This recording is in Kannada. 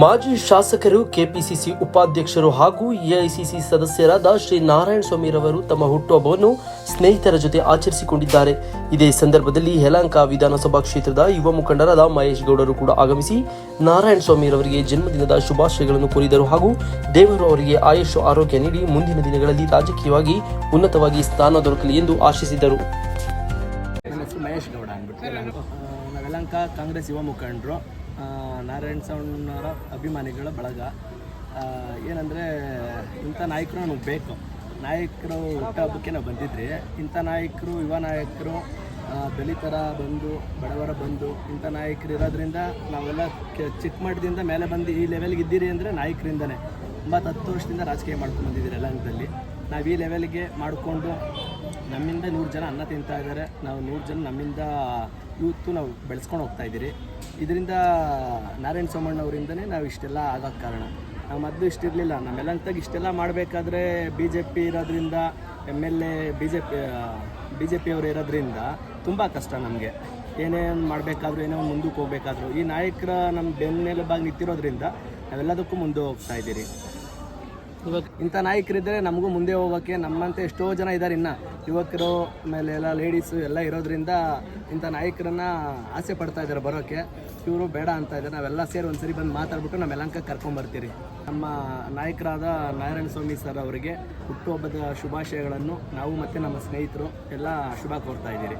ಮಾಜಿ ಶಾಸಕರು ಕೆಪಿಸಿಸಿ ಉಪಾಧ್ಯಕ್ಷರು ಹಾಗೂ ಎಐಸಿಸಿ ಸದಸ್ಯರಾದ ಶ್ರೀ ನಾರಾಯಣ ಸ್ವಾಮಿರವರು ತಮ್ಮ ಹುಟ್ಟುಹಬ್ಬವನ್ನು ಸ್ನೇಹಿತರ ಜೊತೆ ಆಚರಿಸಿಕೊಂಡಿದ್ದಾರೆ. ಇದೇ ಸಂದರ್ಭದಲ್ಲಿ ಯಲಹಂಕ ವಿಧಾನಸಭಾ ಕ್ಷೇತ್ರದ ಯುವ ಮುಖಂಡರಾದ ಮಹೇಶ್ ಗೌಡರು ಕೂಡ ಆಗಮಿಸಿ ನಾರಾಯಣ ಸ್ವಾಮಿರವರಿಗೆ ಜನ್ಮದಿನದ ಶುಭಾಶಯಗಳನ್ನು ಕೋರಿದರು ಹಾಗೂ ದೇವರು ಅವರಿಗೆ ಆಯುಷ್ ಆರೋಗ್ಯ ನೀಡಿ ಮುಂದಿನ ದಿನಗಳಲ್ಲಿ ರಾಜಕೀಯವಾಗಿ ಉನ್ನತವಾಗಿ ಸ್ಥಾನ ದೊರಕಲಿ ಎಂದು ಆಶಿಸಿದರು. ಕಾಂಗ್ರೆಸ್ ಯುವ ಮುಖಂಡರು. ನಾರಾಯಣ ಸ್ವಾಮಿಯವರ ಅಭಿಮಾನಿಗಳ ಬಳಗ. ಏನಂದರೆ ಇಂಥ ನಾಯಕರು ನಮಗೆ ಬೇಕು. ನಾಯಕರು ಹುಟ್ಟಹಬ್ಬಕ್ಕೆ ನಾವು ಬಂದಿದ್ರಿ. ಇಂಥ ನಾಯಕರು, ಯುವ ನಾಯಕರು ದಲಿತರ ಬಂದು, ಬಡವರ ಬಂದು ಇಂಥ ನಾಯಕರು ಇರೋದ್ರಿಂದ ನಾವೆಲ್ಲ ಚಿಕ್ಕ ಮಟ್ಟದಿಂದ ಮೇಲೆ ಬಂದು ಈ ಲೆವೆಲ್ಗೆ ಇದ್ದೀರಿ ಅಂದರೆ ನಾಯಕರಿಂದನೇ. ಒಂಬತ್ತು ಹತ್ತು ವರ್ಷದಿಂದ ರಾಜಕೀಯ ಮಾಡ್ಕೊಂಡು ಬಂದಿದ್ದೀರಿ ಯಲಹಂಕದಲ್ಲಿ. ನಾವು ಈ ಲೆವೆಲ್ಗೆ ಮಾಡಿಕೊಂಡು ನಮ್ಮಿಂದ ನೂರು ಜನ ಅನ್ನ ತಿಂತಾ ಇದ್ದಾರೆ ನಾವು ನೂರು ಜನ ನಮ್ಮಿಂದ ಯೂತ್ ನಾವು ಬೆಳೆಸ್ಕೊಂಡು ಹೋಗ್ತಾ ಇದ್ದೀರಿ. ಇದರಿಂದ ನಾರಾಯಣ ಸೋಮಣ್ಣವರಿಂದನೇ ನಾವು ಇಷ್ಟೆಲ್ಲ ಆಗೋಕ್ಕೆ ಕಾರಣ. ನಾವು ಮೊದಲು ಇಷ್ಟಿರಲಿಲ್ಲ ನಮ್ಮೆಲ್ಲ ಅಂತಾಗ ಇಷ್ಟೆಲ್ಲ ಮಾಡಬೇಕಾದ್ರೆ ಬಿ ಜೆ ಪಿ ಇರೋದ್ರಿಂದ M L A B J P B J ಪಿಯವರು ಇರೋದ್ರಿಂದ ತುಂಬ ಕಷ್ಟ ನಮಗೆ. ಏನೇ ಮಾಡಬೇಕಾದ್ರೂ ಏನೋ ಒಂದು ಮುಂದಕ್ಕೆ ಹೋಗಬೇಕಾದ್ರೂ, ಈ ನಾಯಕರ ನಮ್ಮ ಬೆನ್ನೆಲುಬಾಗಿ ನಿಂತಿರೋದ್ರಿಂದ ನಾವೆಲ್ಲದಕ್ಕೂ ಮುಂದೆ ಹೋಗ್ತಾ ಇದ್ದೀರಿ. ಇಂಥ ನಾಯಕರಿದ್ದರೆ ನಮಗೂ ಮುಂದೆ ಹೋಗೋಕ್ಕೆ ನಮ್ಮಂತೆ ಎಷ್ಟೋ ಜನ ಇದ್ದಾರೆ ಇನ್ನು. ಯುವಕರು ಆಮೇಲೆ ಎಲ್ಲ ಲೇಡೀಸು ಎಲ್ಲ ಇರೋದ್ರಿಂದ ಇಂಥ ನಾಯಕರನ್ನ ಆಸೆ ಪಡ್ತಾ ಇದ್ದಾರೆ ಬರೋಕ್ಕೆ ಇವರು ಬೇಡ ಅಂತ ಇದ್ದಾರೆ. ನಾವೆಲ್ಲ ಸೇರಿ ಒಂದ್ಸರಿ ಬಂದು ಮಾತಾಡ್ಬಿಟ್ಟು ನಮ್ಮ ಯಲಹಂಕ ಕರ್ಕೊಂಬರ್ತೀರಿ ನಮ್ಮ ನಾಯಕರಾದ ನಾರಾಯಣ ಸ್ವಾಮಿ ಸರ್ ಅವರಿಗೆ ಹುಟ್ಟುಹಬ್ಬದ ಶುಭಾಶಯಗಳನ್ನು ನಾವು ಮತ್ತು ನಮ್ಮ ಸ್ನೇಹಿತರು ಎಲ್ಲ ಶುಭ ಕೋರ್ತಾ ಇದ್ದೀರಿ.